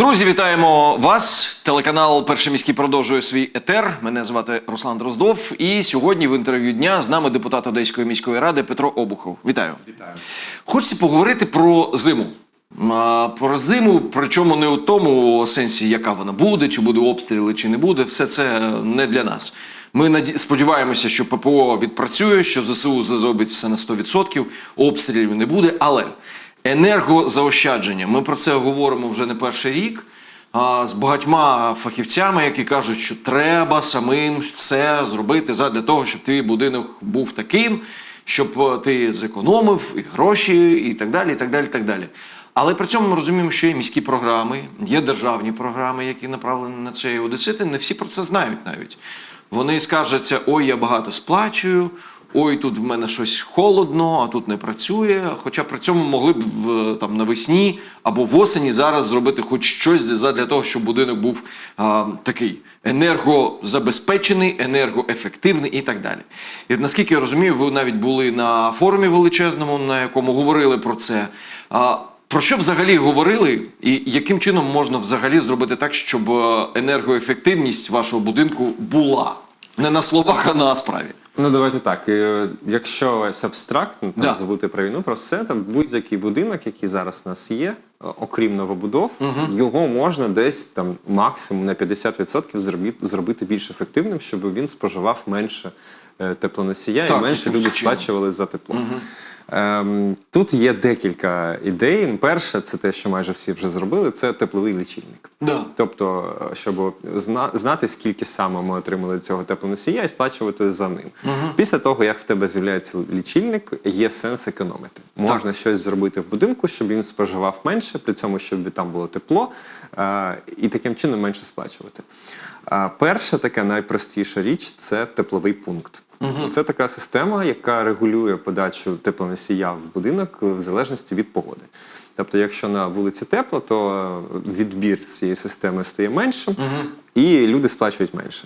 Друзі, вітаємо вас. Телеканал Перший міський продовжує свій етер. Мене звати Руслан Дроздов. І сьогодні в інтерв'ю дня з нами депутат Одеської міської ради Петро Обухов. Вітаю. Вітаю. Хочеться поговорити про зиму. А, Про зиму, причому не у тому сенсі, яка вона буде, чи буде обстріли, чи не буде. Все це не для нас. Ми сподіваємося, що ППО відпрацює, що ЗСУ зробить все на 100%, обстрілів не буде. Але енергозаощадження. Ми про це говоримо вже не перший рік. А, з багатьма фахівцями, які кажуть, що треба самим все зробити задля того, щоб твій будинок був таким, щоб е, ти зекономив і гроші, і так далі. і так далі, і так далі. Але при цьому ми розуміємо, що є міські програми, є державні програми, які направлені на це і одесити. Не всі про це знають навіть. Вони скаржаться: ой, я багато сплачую, ой, тут в мене щось холодно, а тут не працює. Хоча при цьому могли б в, там, навесні або в осені зараз зробити хоч щось для того, щоб будинок був а, такий енергозабезпечений, енергоефективний і так далі. І наскільки я розумію, ви навіть були на форумі величезному, на якому говорили про це. А, про що взагалі говорили, і яким чином можна взагалі зробити так, щоб е, енергоефективність вашого будинку була не на словах, а на справі? Ну давайте так. е, Якщо ось абстрактно там, Да. забути про війну, про все там будь-який будинок, який зараз у нас є, окрім новобудов, його можна десь там максимум на 50% зробити, зробити більш ефективним, щоб він споживав менше е, теплоносія Так, і менше люди сплачували за тепло. Ем, тут є декілька ідей. Перше, це те, що майже всі вже зробили, це тепловий лічильник. Да. Тобто, щоб знати, скільки саме ми отримали цього теплоносія і сплачувати за ним. Після того, як в тебе з'являється лічильник, є сенс економити. Можна щось зробити в будинку, щоб він споживав менше, при цьому, щоб там було тепло, е, і таким чином менше сплачувати. А перша така найпростіша річ це тепловий пункт. Це така система, яка регулює подачу теплоносія в будинок в залежності від погоди. Тобто, якщо на вулиці тепло, то відбір цієї системи стає меншим, і люди сплачують менше.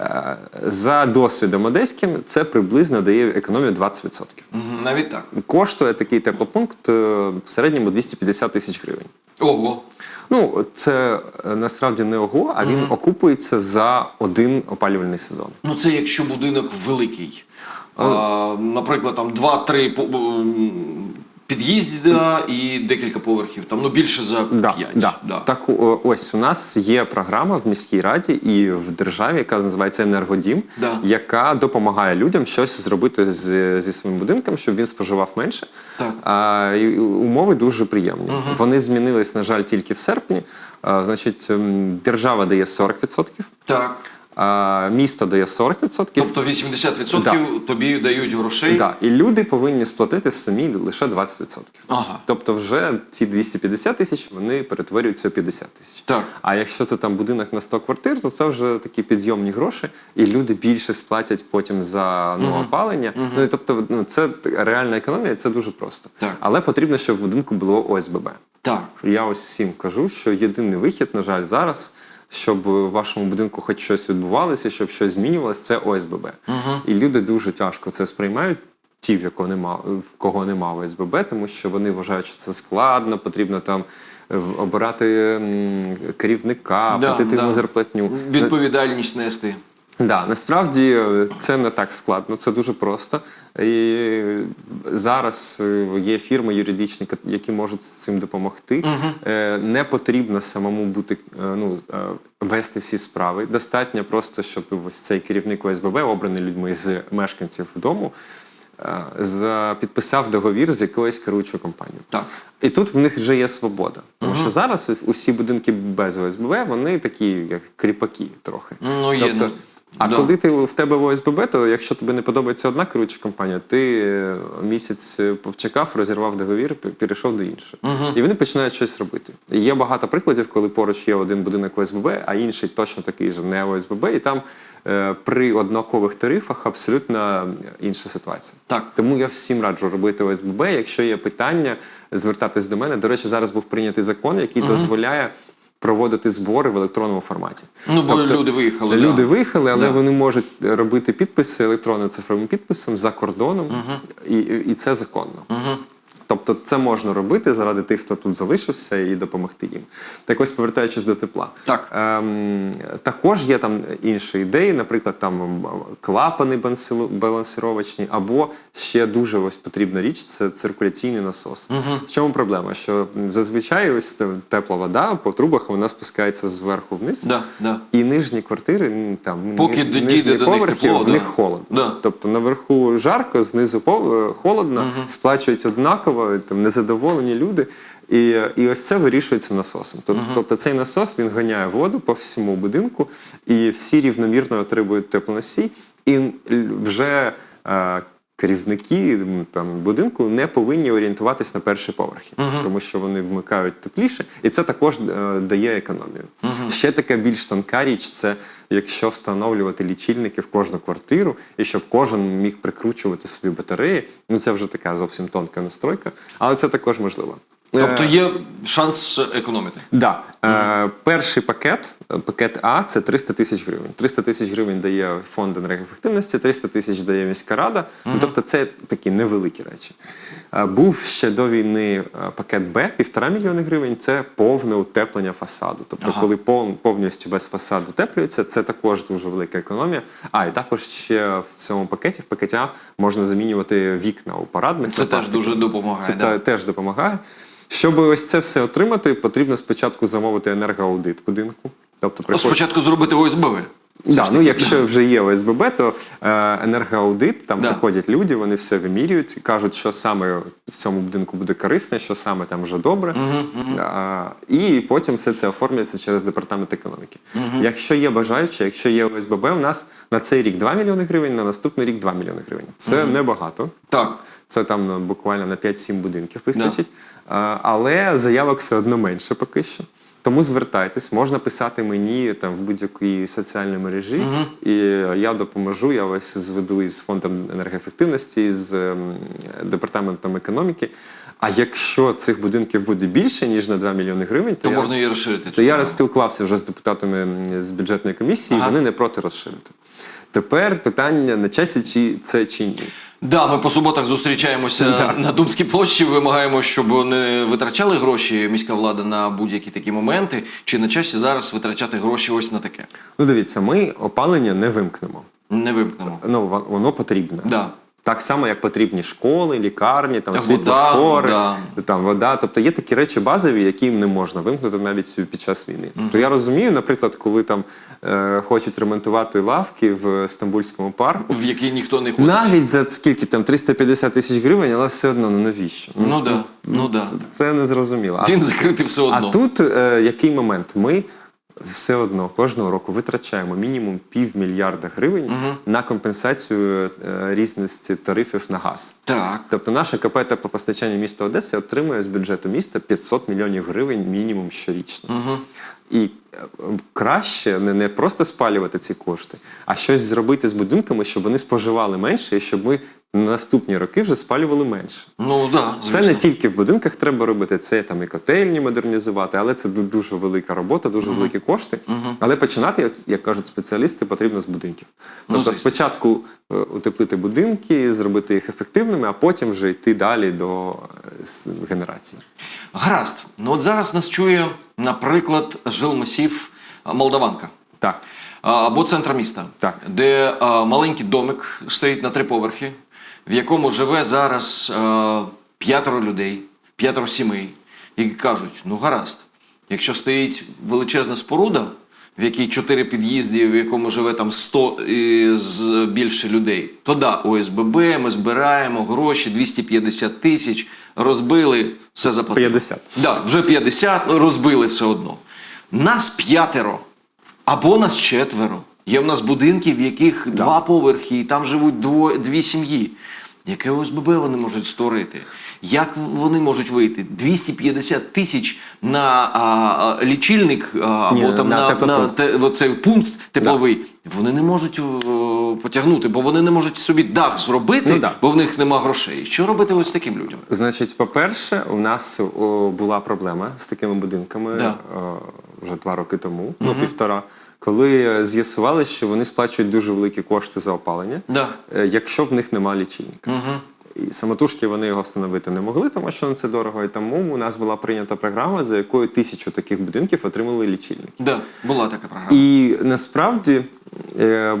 Е, За досвідом одеським, це приблизно дає економію 20%. Мгм, Навіть так. Коштує такий теплопункт е, в середньому 250 тисяч гривень. Ого. Ну, це е, насправді не ого, а він окупується за один опалювальний сезон. Ну це якщо будинок великий. А, наприклад, там 2-3 м, під'їзда і декілька поверхів. Там ну більше за 5. Да, да. Так ось у нас є програма в міській раді і в державі, яка називається Енергодім, Да. яка допомагає людям щось зробити з, зі своїм будинком, щоб він споживав менше. Так. А, і умови дуже приємні. Вони змінились, на жаль, тільки в серпні. А, значить, держава дає 40%, Так. А місто дає 40%. Тобто 80% тобі дають грошей. Да, і люди повинні сплатити самі лише 20%. Ага. Тобто, вже ці 250 тисяч вони перетворюються в 50 тисяч. Так. А якщо це там будинок на 100 квартир, то це вже такі підйомні гроші, і люди більше сплатять потім за ну, опалення. Ну і тобто, ну це реальна економія, це дуже просто. Так. Але потрібно, щоб в будинку було ОСББ. Так. Я ось всім кажу, що єдиний вихід, на жаль, зараз, щоб в вашому будинку хоч щось відбувалося, щоб щось змінювалося, це ОСББ. І люди дуже тяжко це сприймають. Ті, в якого нема, в кого нема ОСББ, тому що вони вважають, що це складно, потрібно там е, обирати керівника, Да, платити да. йому зарплатню. Відповідальність нести. Да, насправді е, це не так складно, це дуже просто. І зараз е, є фірми юридичні, які можуть з цим допомогти. Е, Не потрібно самому бути ну, вести всі справи. Достатньо просто, щоб ось цей керівник ОСББ, обраний людьми з мешканців дому, е, підписав договір з якоюсь керуючою компанією. Так. І тут в них вже є свобода. Тому що зараз усі будинки без ОСББ, вони такі, як кріпаки трохи. Ну, є, ну, а да. коли ти в тебе в ОСББ, то якщо тобі не подобається одна керуюча компанія, ти е, місяць е, повчекав, розірвав договір, пе- перейшов до іншої. І вони починають щось робити. І є багато прикладів, коли поруч є один будинок ОСББ, а інший точно такий же не ОСББ, і там е, при однакових тарифах абсолютно інша ситуація. Так. Тому я всім раджу робити ОСББ. Якщо є питання, звертатись до мене. До речі, зараз був прийнятий закон, який дозволяє. Проводити збори в електронному форматі. Ну, бо люди виїхали, Люди да. виїхали, але Да. вони можуть робити підписи електронним цифровим підписом за кордоном, і, і це законно. Тобто це можна робити заради тих, хто тут залишився, і допомогти їм. Так ось повертаючись до тепла. Так. Ем, також є там інші ідеї, наприклад, там клапани балансировочні, або ще дуже ось потрібна річ це циркуляційний насос. В чому проблема? Що зазвичай ось тепла вода по трубах вона спускається зверху вниз. Да, да. І нижні квартири, там Поки ни- нижні поверхи, в да. них холодно. Да. Тобто наверху жарко, знизу холодно, сплачують однаково, там незадоволені люди. І, і ось це вирішується насосом. Тобто, тобто цей насос він ганяє воду по всьому будинку, і всі рівномірно отримують теплоносій, і вже е, керівники там, будинку не повинні орієнтуватись на перші поверхи, тому що вони вмикають тепліше, і це також е, дає економію. Ще така більш тонка річ це якщо встановлювати лічильники в кожну квартиру, і щоб кожен міг прикручувати собі батареї. Ну це вже така зовсім тонка настройка, але це також можливо. Тобто Е, є шанс економити. Да. Е, перший пакет, пакет А, це 300 тисяч гривень. 300 тисяч гривень дає фонд енергоефективності, 300 тисяч дає міська рада. Ну, тобто це такі невеликі речі. Е, був ще до війни е, пакет Б, півтора мільйони гривень. Це повне утеплення фасаду. Тобто, Ага. коли пов- повністю весь фасад утеплюється, це також дуже велика економія. А і також ще в цьому пакеті, в пакеті А, можна замінювати вікна у парадних. Це теж дуже допомагає, Це да. теж допомагає. Щоб ось це все отримати, потрібно спочатку замовити енергоаудит будинку. Тобто Ну, Спочатку зробити ОСББ. Да, ну, якщо вже є ОСББ, то е, енергоаудит, там Да. приходять люди, вони все вимірюють, кажуть, що саме в цьому будинку буде корисне, що саме там вже добре. А, і потім все це оформлюється через департамент економіки. Якщо є бажаючі, якщо є ОСББ, у нас на цей рік 2 мільйони гривень, на наступний рік 2 мільйони гривень. Це небагато. Так. Це там ну, буквально на 5-7 будинків вистачить. А, але заявок все одно менше поки що. Тому звертайтесь, можна писати мені там в будь-якій соціальній мережі, і я допоможу. Я вас зведу із фондом енергоефективності, з ем, департаментом економіки. А якщо цих будинків буде більше ніж на 2 мільйони гривень, то, То я, можна її розширити. то я розпілкувався вже з депутатами з бюджетної комісії, Ага. вони не проти розширити. Тепер питання на часі, чи це чи ні. Да, ми по суботах зустрічаємося на Думській площі. Вимагаємо, щоб не витрачали гроші міська влада на будь-які такі моменти. Чи на часі зараз витрачати гроші ось на таке? Ну, дивіться, ми опалення не вимкнемо. Не вимкнемо. Ну, воно потрібне. Да. Так само, як потрібні школи, лікарні, там Вода, світлофори, да. там вода. Тобто є такі речі базові, які не можна вимкнути навіть під час війни. Тобто я розумію, наприклад, коли там е, хочуть ремонтувати лавки в Стамбульському парку, В який ніхто не ходить. навіть за скільки там 350 тисяч гривень, але все одно ну навіщо? Ну да, ну да. Це не зрозуміло. Він закритий все одно. а тут е, який момент? Ми все одно кожного року витрачаємо мінімум півмільярда гривень на компенсацію е, різності тарифів на газ. Так. Тобто наше КП теплопостачання міста Одеси отримує з бюджету міста 500 мільйонів гривень мінімум щорічно. І е, краще не, не просто спалювати ці кошти, а щось зробити з будинками, щоб вони споживали менше, і щоб ми наступні роки вже спалювали менше. Ну да, Це не тільки в будинках треба робити, це там і котельні модернізувати, але це дуже велика робота, дуже великі кошти. Але починати, як, як кажуть спеціалісти, потрібно з будинків. Ну, Тобто звісно. спочатку е, утеплити будинки, зробити їх ефективними, а потім вже йти далі до е, генерації. Гаразд. Ну от зараз нас чує, наприклад, жилмасів а, Молдаванка. Так. Або центр міста, Так. де а, маленький домик стоїть на три поверхи, в якому живе зараз а, п'ятеро людей, п'ятеро сімей, які кажуть: ну гаразд, якщо стоїть величезна споруда, в якій чотири під'їзди, в якому живе там 100 і з більше людей, то да, ОСББ, ми збираємо гроші 250 тисяч, розбили, все заплатили. 50. Да, вже 50, ну, розбили все одно. Нас п'ятеро. Або нас четверо. Є в нас будинки, в яких два поверхи, і там живуть дво, дві сім'ї. Яке ОСББ вони можуть створити? Як вони можуть вийти? 250 тисяч на а, лічильник а, або Ні, там на на, на, те, оцей пункт тепловий. Вони не можуть е, потягнути, бо вони не можуть собі дах зробити, Ну, да. бо в них нема грошей. Що робити ось таким людям? Значить, по-перше, у нас о, була проблема з такими будинками Да. о, вже два роки тому, ну півтора, коли е, з'ясували, що вони сплачують дуже великі кошти за опалення, Да. е, якщо в них немає лічильника. І самотужки вони його встановити не могли, тому що це дорого. І тому у нас була прийнята програма, за якою тисячу таких будинків отримали лічильники. Да, була така програма. І насправді е,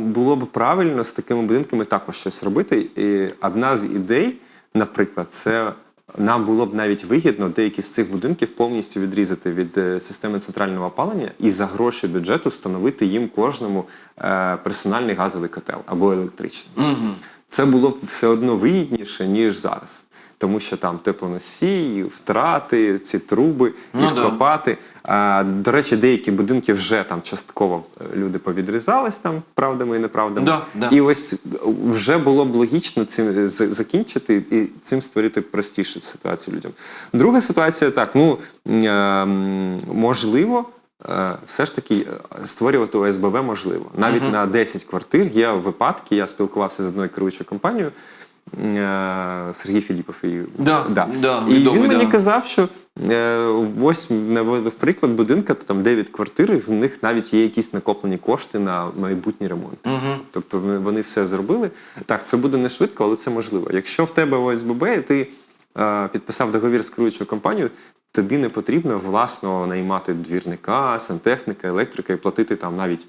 було б правильно з такими будинками також щось робити. І одна з ідей, наприклад, це нам було б навіть вигідно деякі з цих будинків повністю відрізати від е, системи центрального опалення і за гроші бюджету встановити їм кожному е, персональний газовий котел або електричний. Це було б все одно вигідніше, ніж зараз. Тому що там теплоносії, втрати, ці труби, Ну їх да. копати. А, до речі, деякі будинки вже там частково е, люди повідрізались там правдами і неправдами. Да, да. І ось вже було б логічно цим е, закінчити і цим створити простішу ситуацію людям. Друга ситуація так: ну м, е, м, можливо. Е, Все ж таки е, створювати ОСББ можливо. Навіть на 10 квартир є випадки. Я спілкувався з одною керуючою компанією е, Сергій Філіпов. І, Да, да, і відомий, він мені да. казав, що ось наводив приклад будинка, то там 9 квартир, і в них навіть є якісь накоплені кошти на майбутні ремонти. Тобто вони- все зробили. Так, це буде не швидко, але це можливо. Якщо в тебе ОСББ, і ти підписав договір з керуючою компанією, тобі не потрібно власно наймати двірника, сантехніка, електрика і платити там навіть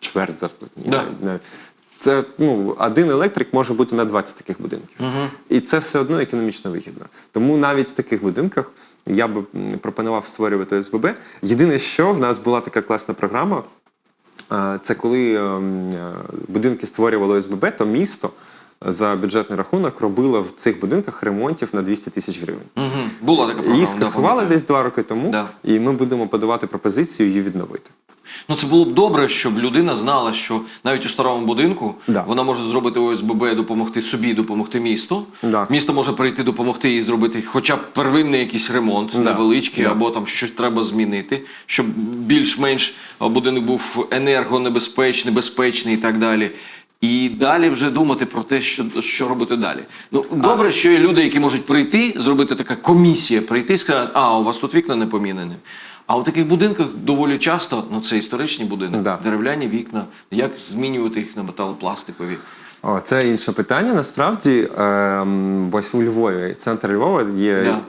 чверть зарплатні. Да. Це ну, один електрик може бути на 20 таких будинків. І це все одно економічно вигідно. Тому навіть в таких будинках я би пропонував створювати ОСББ. Єдине, що в нас була така класна програма. Це коли ем, е, будинки створювали ОСББ, то місто за бюджетний рахунок робило в цих будинках ремонтів на 200 тисяч гривень. Угу. Була така програма. Її скасували десь два роки тому, Да. і ми будемо подавати пропозицію її відновити. Ну це було б добре, щоб людина знала, що навіть у старому будинку Да. вона може зробити ОСББ, допомогти собі, допомогти місту. Да. Місто може прийти допомогти і зробити хоча б первинний якийсь ремонт Да. невеличкий, Да. або там щось треба змінити, щоб більш-менш будинок був енергонебезпечний, безпечний і так далі. І далі вже думати про те, що, що робити далі. Ну добре, що є люди, які можуть прийти, зробити така комісія, прийти і сказати, а у вас тут вікна не помінені. А у таких будинках доволі часто, ну це історичні будинки, Да. дерев'яні вікна. Як змінювати їх на металопластикові? О, це інше питання. Насправді, ем, ось у Львові, центр Львова є Да.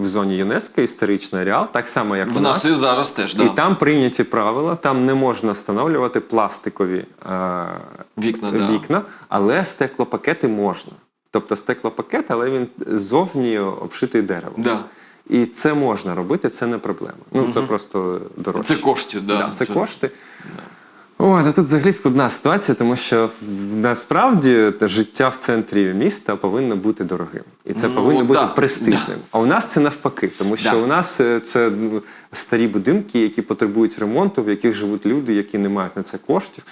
в зоні ЮНЕСКО історичний ареал, так само, як В у нас нас. і зараз теж, І да. там прийняті правила, там не можна встановлювати пластикові е, Вікна, да. вікна, але стеклопакети можна. Тобто стеклопакет, але він зовні обшитий деревом. Да. І це можна робити, це не проблема. Ну це просто дорожче. Це коштів, да. Да, це кошти. Ой, ну тут взагалі складна ситуація, тому що насправді те життя в центрі міста повинно бути дорогим. І це Ну, повинно бути да, престижним. А у нас це навпаки, тому що Да. у нас е, це ну, старі будинки, які потребують ремонту, в яких живуть люди, які не мають на це коштів.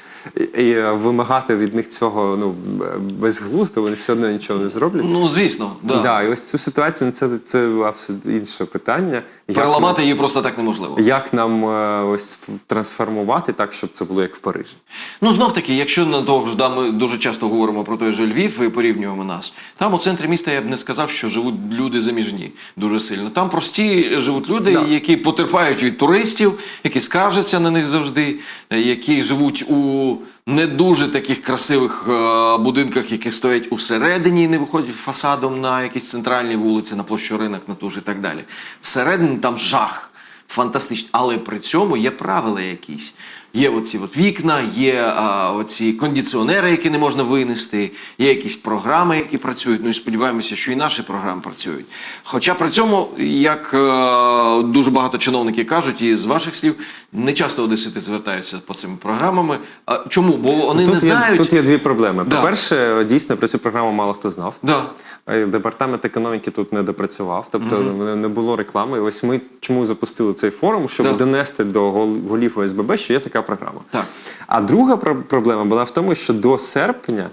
І, вимагати від них цього ну, безглуздо, вони все одно нічого не зроблять. Ну, звісно, да. Да, і ось цю ситуацію ну, це, це абсолютно інше питання. Як її просто так неможливо. як нам е, ось трансформувати так, щоб це було як в Парижі? Ну, знов таки, якщо на того ж да, ми дуже часто говоримо про той же Львів і порівнюємо нас, там у центрі міста я б не сказав, що живуть люди заміжні дуже сильно. Там прості живуть люди, Да. які потерпають від туристів, які скаржаться на них завжди, е, які живуть у не дуже таких красивих е, будинках, які стоять усередині і не виходять фасадом на якісь центральні вулиці, на площу ринок, на ту ж і так далі. Всередині там жах. Фантастично, але при цьому є правила якісь. Є оці от вікна, є а, оці кондиціонери, які не можна винести, є якісь програми, які працюють. Ну і сподіваємося, що і наші програми працюють. Хоча при цьому, як а, дуже багато чиновників кажуть, і з ваших слів, не часто одесити звертаються по цими програмами. А чому? Бо вони не тут, є, тут є дві проблеми. Да. По-перше, дійсно про цю програму мало хто знав. Да. Е, Департамент економіки тут не допрацював, тобто не- не було реклами. І ось ми чому запустили цей форум, щоб Да. донести до гол- голів ОСББ, що є така програма. Так. А друга проблема була в тому, що до серпня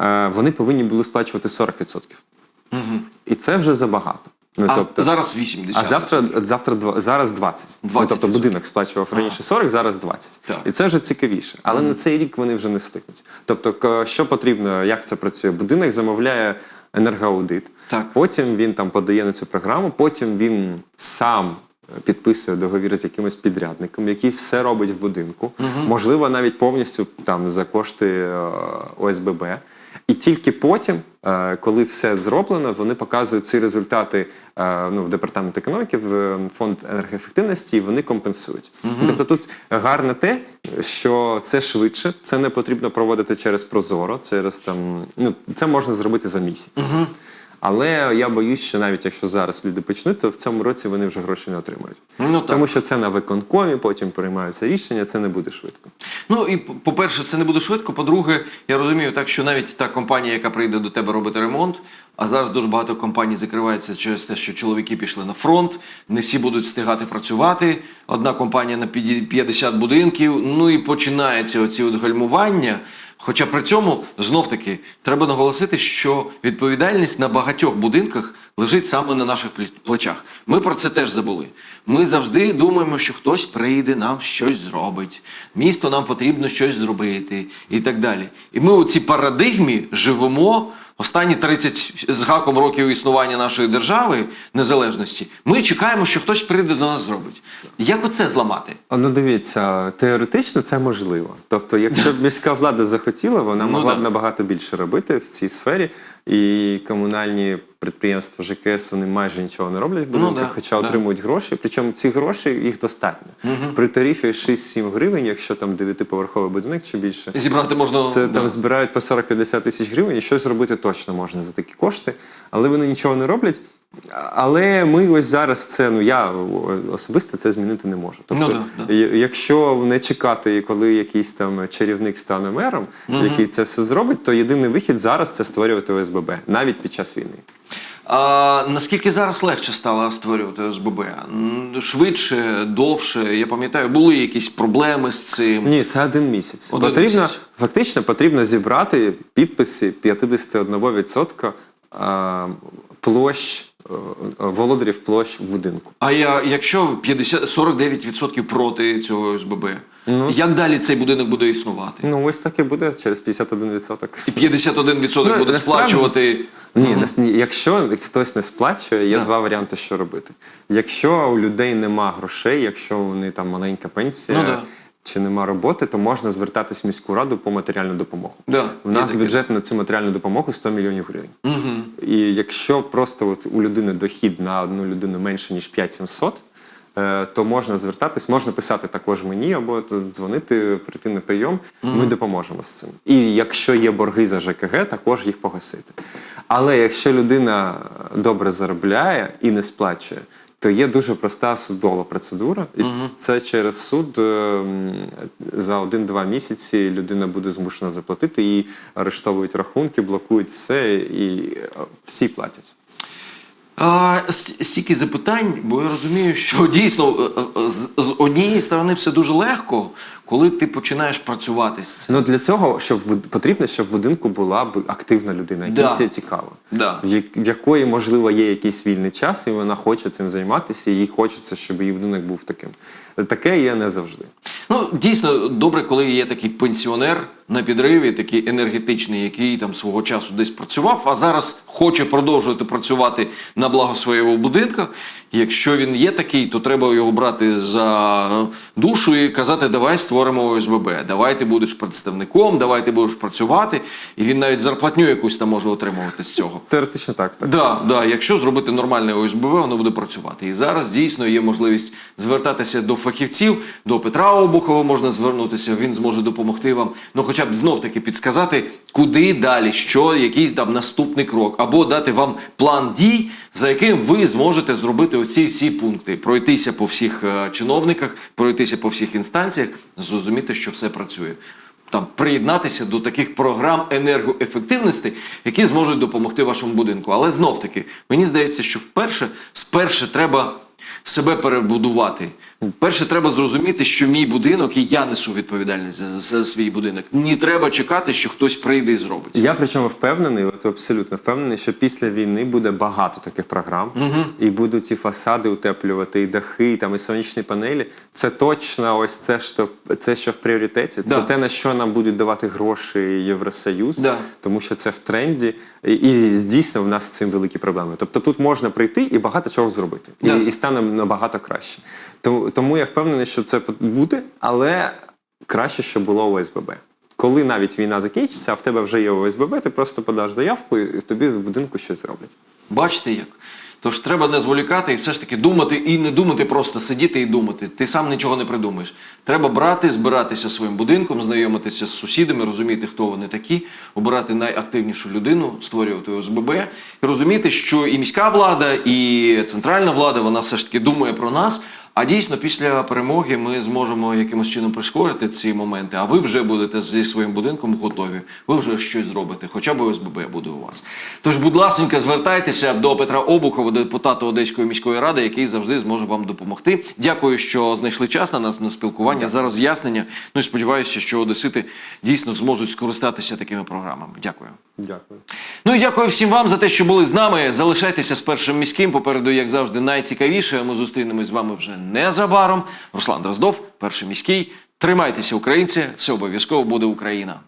е, вони повинні були сплачувати 40%. І це вже забагато. Ну, А тобто, зараз 80. а завтра, завтра зараз 20. 20%. Ну, тобто будинок сплачував раніше 40, зараз 20. Так. І це вже цікавіше. Але на цей рік вони вже не встигнуть. Тобто, що потрібно, як це працює? Будинок замовляє енергоаудит. Так. Потім він там подає на цю програму, потім він сам підписує договір з якимось підрядником, який все робить в будинку, можливо, навіть повністю там за кошти е, ОСББ. І тільки потім, е, коли все зроблено, вони показують ці результати е, ну, в департамент економіки, в е, фонд енергоефективності, і вони компенсують. Тобто тут гарне те, що це швидше, це не потрібно проводити через Прозоро, через там ну це можна зробити за місяць. Але я боюсь, що навіть якщо зараз люди почнуть, то в цьому році вони вже гроші не отримають. Ну, так. Тому що це на виконкомі, потім приймаються рішення, це не буде швидко. Ну і по- по-перше, це не буде швидко. По-друге, я розумію так, що навіть та компанія, яка прийде до тебе робити ремонт, а зараз дуже багато компаній закривається через те, що чоловіки пішли на фронт, не всі будуть встигати працювати. Одна компанія на піді- 50 будинків. Ну і починаються оці от гальмування. Хоча при цьому знов таки треба наголосити, що відповідальність на багатьох будинках лежить саме на наших плечах. Ми про це теж забули. Ми завжди думаємо, що хтось прийде, нам щось зробить. Місто нам потрібно щось зробити і так далі. І ми у цій парадигмі живемо останні 30 з гаком років існування нашої держави незалежності. Ми чекаємо, що хтось прийде до нас зробить. Як оце зламати? А, Ну дивіться, теоретично це можливо. Тобто, якщо б міська влада захотіла, вона Ну, могла б набагато більше робити в цій сфері. І комунальні підприємства ЖКС вони майже нічого не роблять в будинках, Ну, да, хоча да. отримують гроші. Причому ці гроші їх достатньо. При тарифі 6-7 гривень, якщо там 9-поверховий будинок чи більше. Зібрати можна Це да. там збирають по 40-50 тисяч гривень, і щось робити точно можна за такі кошти, але вони нічого не роблять. Але ми ось зараз це, ну я особисто це змінити не можу. Тобто, Ну да, да. якщо не чекати, коли якийсь там чарівник стане мером, який це все зробить, то єдиний вихід зараз це створювати ОСББ, навіть під час війни. А наскільки зараз легше стало створювати ОСББ? Швидше, довше. Я пам'ятаю, були якісь проблеми з цим. Ні, це один місяць. Один потрібно, місяць. Фактично потрібно зібрати підписи 51% а, площ, володарів площ в будинку. А я, якщо 50, 49% проти цього ОСББ, Ну. як далі цей будинок буде існувати? Ну, ось так і буде через 51%. І 51% Ну, буде сплачувати. Ні, ні, якщо хтось не сплачує, є Так. два варіанти, що робити. Якщо у людей нема грошей, якщо вони там маленька пенсія Ну, да. Чи нема роботи, то можна звертатись в міську раду по матеріальну допомогу. Да, У нас таке. бюджет на цю матеріальну допомогу 100 мільйонів гривень. І якщо просто от у людини дохід на одну людину менше ніж 5700, е, то можна звертатись, можна писати також мені або дзвонити, прийти на прийом. Ми допоможемо з цим. І якщо є борги за ЖКГ, також їх погасити. Але якщо людина добре заробляє і не сплачує, то є дуже проста судова процедура, і угу. це через суд е, за один-два місяці людина буде змушена заплатити, їй арештовують рахунки, блокують все, і е, всі платять. А, стільки запитань, бо я розумію, що дійсно е, з, з однієї сторони все дуже легко, коли ти починаєш працювати з цим. Ну для цього щоб потрібно, щоб в будинку була б активна людина, якій Да. це цікаво. Да. В, як- в якої, можливо, є якийсь вільний час, і вона хоче цим займатися, і їй хочеться, щоб її будинок був таким. Таке є не завжди. Ну, дійсно, добре, коли є такий пенсіонер на підриві, такий енергетичний, який там свого часу десь працював, а зараз хоче продовжувати працювати на благо свого будинку. Якщо він є такий, то треба його брати за душу і казати, давай створимо ОСББ, давай ти будеш представником, давай ти будеш працювати. І він навіть зарплатню якусь там може отримувати з цього. Теоретично так. так. Да, да, якщо зробити нормальне ОСББ, воно буде працювати. І зараз дійсно є можливість звертатися до фахівців, до Петра Обухова можна звернутися, він зможе допомогти вам. Ну, хоча б знов таки підсказати, куди далі, що якийсь там наступний крок, або дати вам план дій, за яким ви зможете зробити оці всі пункти, пройтися по всіх е, чиновниках, пройтися по всіх інстанціях, зрозуміти, що все працює там приєднатися до таких програм енергоефективності, які зможуть допомогти вашому будинку. Але знов таки, мені здається, що вперше сперше треба себе перебудувати. Перше, треба зрозуміти, що мій будинок і я несу відповідальність за, за свій будинок. Не треба чекати, що хтось прийде і зробить. Я причому впевнений, от абсолютно впевнений, що після війни буде багато таких програм, і будуть і фасади утеплювати, і дахи, і там і сонячні панелі. Це точно ось це, що це, що в пріоритеті. Це Да. те, на що нам будуть давати гроші Євросоюз, Да. тому що це в тренді, і, дійсно в нас з цим великі проблеми. Тобто тут можна прийти і багато чого зробити, і, і, і стане набагато краще. Тому, тому я впевнений, що це буде, але краще, щоб було ОСББ. Коли навіть війна закінчиться, а в тебе вже є ОСББ, ти просто подаш заявку і в тобі в будинку щось зроблять. Бачите як? Тож треба не зволікати і все ж таки думати і не думати, просто сидіти і думати. Ти сам нічого не придумаєш. Треба брати, збиратися своїм будинком, знайомитися з сусідами, розуміти, хто вони такі, обирати найактивнішу людину, створювати ОСББ і розуміти, що і міська влада, і центральна влада, вона все ж таки думає про нас. А дійсно, після перемоги ми зможемо якимось чином прискорити ці моменти. А ви вже будете зі своїм будинком готові. Ви вже щось зробите, хоча б ОСББ буде у вас. Тож, будь ласка, звертайтеся до Петра Обухова, депутата Одеської міської ради, який завжди зможе вам допомогти. Дякую, що знайшли час на нас на спілкування за роз'яснення. Ну і сподіваюся, що одесити дійсно зможуть скористатися такими програмами. Дякую. Дякую. Ну і дякую всім вам за те, що були з нами. Залишайтеся з першим міським. Попереду, як завжди, найцікавіше. Ми зустрінемось з вами вже незабаром. Руслан Дроздов, перший міський. Тримайтеся, українці! Все обов'язково буде Україна.